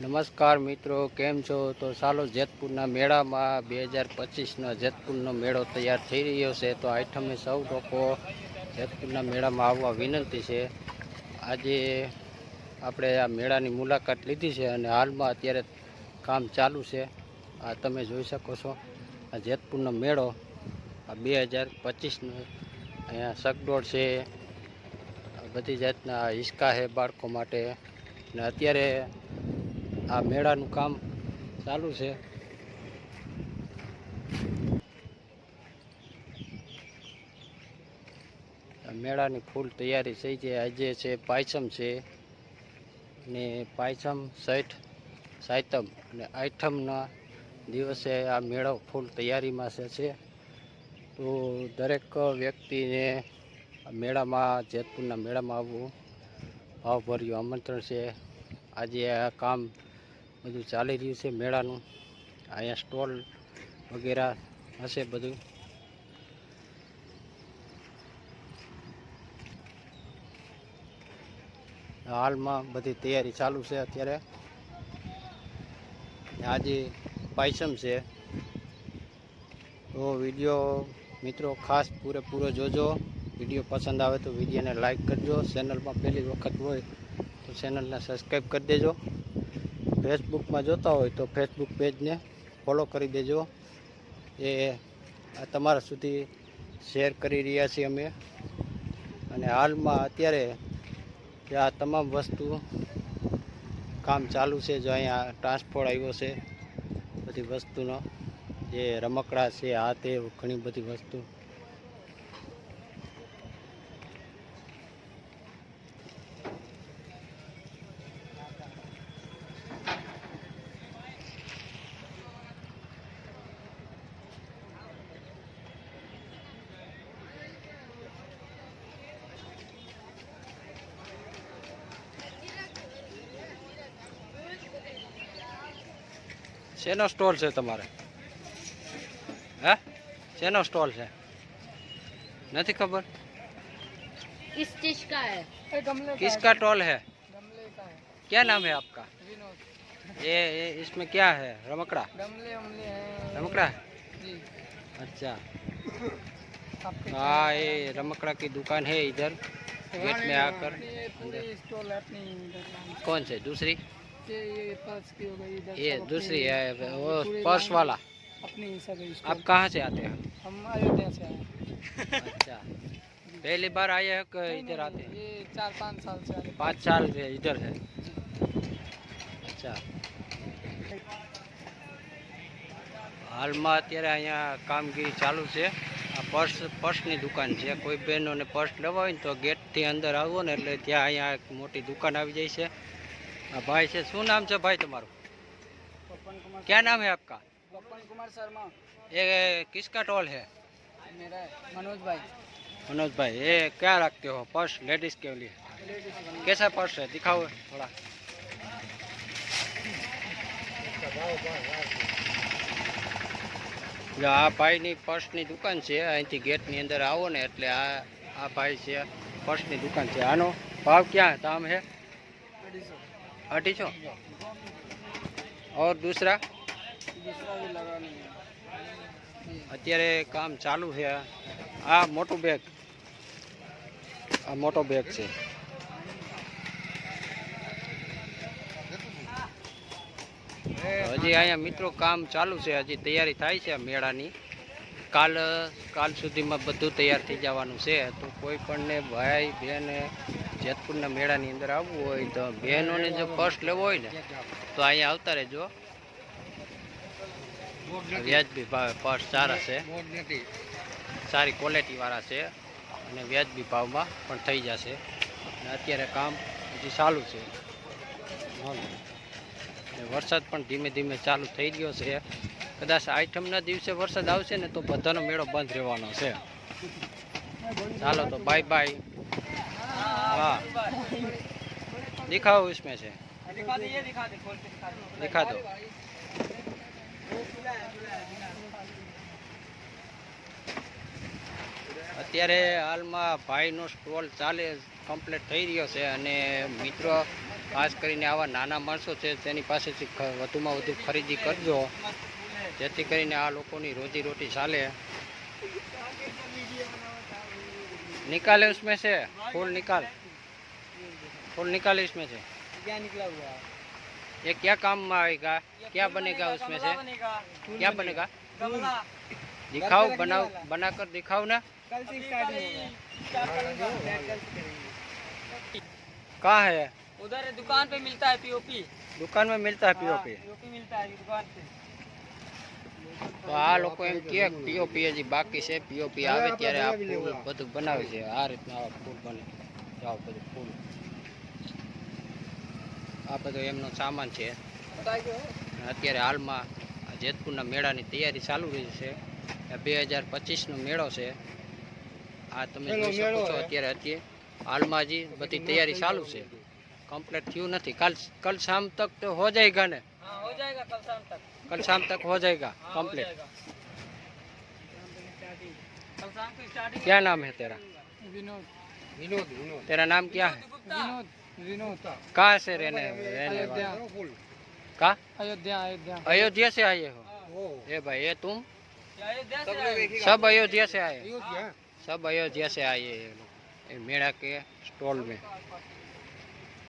નમસ્કાર મિત્રો, કેમ છો? તો ચાલો જેતપુરના મેળામાં બે હજાર પચીસનો જેતપુરનો મેળો તૈયાર થઈ રહ્યો છે. તો આઈટમે સૌ લોકો જેતપુરના મેળામાં આવવા વિનંતી છે. આજે આપણે આ મેળાની મુલાકાત લીધી છે અને હાલમાં અત્યારે કામ ચાલુ છે. આ તમે જોઈ શકો છો, આ જેતપુરનો મેળો આ બે હજાર પચીસનો અહીંયા સગડોળ છે. બધી જાતના હિસ્કા છે બાળકો માટે. ને અત્યારે આ મેળાનું કામ ચાલુ છે. મેળાની ફૂલ તૈયારી થઈ છે. આજે છે પાયસમ છે ને પાયસમ સઠ સાયતમ અને આઠમના દિવસે આ મેળો ફૂલ તૈયારીમાં છે તો દરેક વ્યક્તિને મેળામાં, જેતપુરના મેળામાં આવવું ભાવભર્યું આમંત્રણ છે. આજે આ કામ બધું ચાલી રહ્યું છે મેળાનું. અહીંયા સ્ટોલ વગેરે હશે બધું. હાલમાં બધી તૈયારી ચાલુ છે અત્યારે. આજે પાયસમ છે. તો વીડિયો મિત્રો ખાસ પૂરેપૂરો જોજો. વીડિયો પસંદ આવે તો વિડીયોને લાઈક કરજો. ચેનલમાં પહેલી વખત હોય તો ચેનલને સબસ્ક્રાઈબ કરી દેજો. ફેસબુકમાં જોતા હોય તો ફેસબુક પેજને ફોલો કરી દેજો. એ તમારા સુધી શેર કરી રહ્યા છીએ અમે. અને હાલમાં અત્યારે આ તમામ વસ્તુ કામ ચાલુ છે, જો અહીંયા ટ્રાન્સપોર્ટ આવ્યો છે, બધી વસ્તુનો, જે રમકડા છે આ તે ઘણી બધી વસ્તુ શેનો સ્ટોલ છે તમારે હે શેનો સ્ટોલ છે નથી ખબર किस चीज का है किसका टोल है गमले का है क्या नाम है आपका विनोद ये, ये इसमें क्या है रमकड़ा गमले उमले हैं रमकड़ा है जी अच्छा आपके हाँ ये रमकड़ा की दुकान है इधर गेट में आकर ये पूरी स्टॉल है अपनी इधर लाइन कौन से दूसरी से ये पर्स की हो गई इधर ये सब अपनी- दूसरी है वो पूरी पर्स लाइन वाला अपनी सब स्टॉल आप कहाँ से आते हैं हम अयोध्या से आए हैं। अच्छा पहली बार आए हैं कि नहीं, इधर नहीं, आते हैं ये चार पाँच साल से आए पाँच साल से इधर है અચ્છા હાલમાં અત્યારે અહીંયા કામગીરી ચાલુ છે આ પર્સ પર્સની દુકાન છે કોઈ બહેનોને પર્સ લેવા હોય ને તો ગેટથી અંદર આવો ને એટલે ત્યાં અહીંયા એક મોટી દુકાન આવી જાય છે આ ભાઈ છે શું નામ છે ભાઈ તમારું पवन कुमार क्या नाम है आपका पवन कुमार शर्मा ये किसका टोल है मेरा है, मनोज भाई मनोज भाई ये क्या रखते हो पर्स लेडीज के लिए कैसा पर्स है दिखाओ थोड़ा જો આ ભાઈની પર્સની દુકાન છે અહીંથી ગેટની અંદર આવો ને એટલે આ આ ભાઈ છે પર્સની દુકાન છે આનો ભાવ ક્યાં दाम है अढ़ी सौ और दूसरा दूसरा भी लगा नहीं है અત્યારે કામ ચાલુ છે આ મોટું બેગ આ મોટો બેગ છે હજી અહીંયા મિત્રો કામ ચાલુ છે હજી તૈયારી થાય છે આ મેળાની કાલ કાલ સુધીમાં બધું તૈયાર થઈ જવાનું છે તો કોઈ પણને ભાઈ બહેન જેતપુરના મેળાની અંદર આવવું હોય તો બહેનોને જો ફર્સ્ટ લેવો હોય ને, તો અહીંયા આવતા રહેજો. વ્યાજબી ભાવે પર્સ સારા છે. સારી ક્વોલિટીવાળા છે અને વ્યાજબી ભાવમાં પણ થઈ જશે. અને અત્યારે કામ હજી ચાલુ છે. વરસાદ પણ ધીમે ધીમે ચાલુ થઈ ગયો છે. કદાચ આઈટમના દિવસે વરસાદ આવશે ને તો બધાનો મેળો બંધ રહેવાનો છે. ચાલો તો બાય બાય હા દિખાઓ इसमें से दिखा दे ये दिखा दे खोल के दिखा दे दिखा दो અત્યારે હાલમાં ભાઈનો સ્ટોલ ચાલે કમ્પ્લીટ થઈ રહ્યો છે અને મિત્રો ખાસ કરીને આવા નાના માણસો છે તેની પાસેથી ખ- વધુમાં વધુ ખરીદી કરજો જેથી કરીને આ લોકોની રોજી રોટી ચાલે निकाले उसमें से फूल निकाल फूल निकाले इसमें से क्या निकला हुआ है ये क्या काम में आएगा क्या बनेगा उसमें से बनेगा क्या बनेगा गमला दिखाओ रखने बनाओ वाला। बनाकर दिखाओ ना कल से स्टार्टिंग होगा कहाँ है उधर दुकान पे मिलता है पीओपी दुकान में मिलता है पीओपी पीओपी मिलता है दुकान पे તો આ લોકો એમ કહે પીઓપી હજી બાકી છે પીઓપી આવે ત્યારે આ ફૂલ બધું બનાવે છે આ રીતના આવા ફૂલ બને જાઓ બધું ફૂલ આ બધો એમનો સામાન છે અત્યારે હાલમાં આ જેતપુરના મેળાની તૈયારી ચાલુ રહી છે બે હજાર પચીસનો મેળો છે આ તમે જોઈ શકો છો અત્યારે અત્યારે હાલમાં હજી બધી તૈયારી ચાલુ છે કમ્પ્લીટ થયું નથી કાલ કલ શામ તક તો હો જાયગા ને हाँ हो जाएगा कल शाम तक कल शाम तक हो जाएगा हाँ, हो कंप्लीट जाएगा। कल शाम की स्टार्टिंग क्या नाम है तेरा विनोद विनोद विनोद तेरा नाम क्या है विनोद विनोद कहाँ से रहने रहने वाले कहाँ अयोध्या अयोध्या अयोध्या से आए हो ए भाई ये तुम अयोध्या से आए हैं। सब अयोध्या से आए अयोध्या सब अयोध्या से आए हैं ये लोग ये मेला के स्टॉल में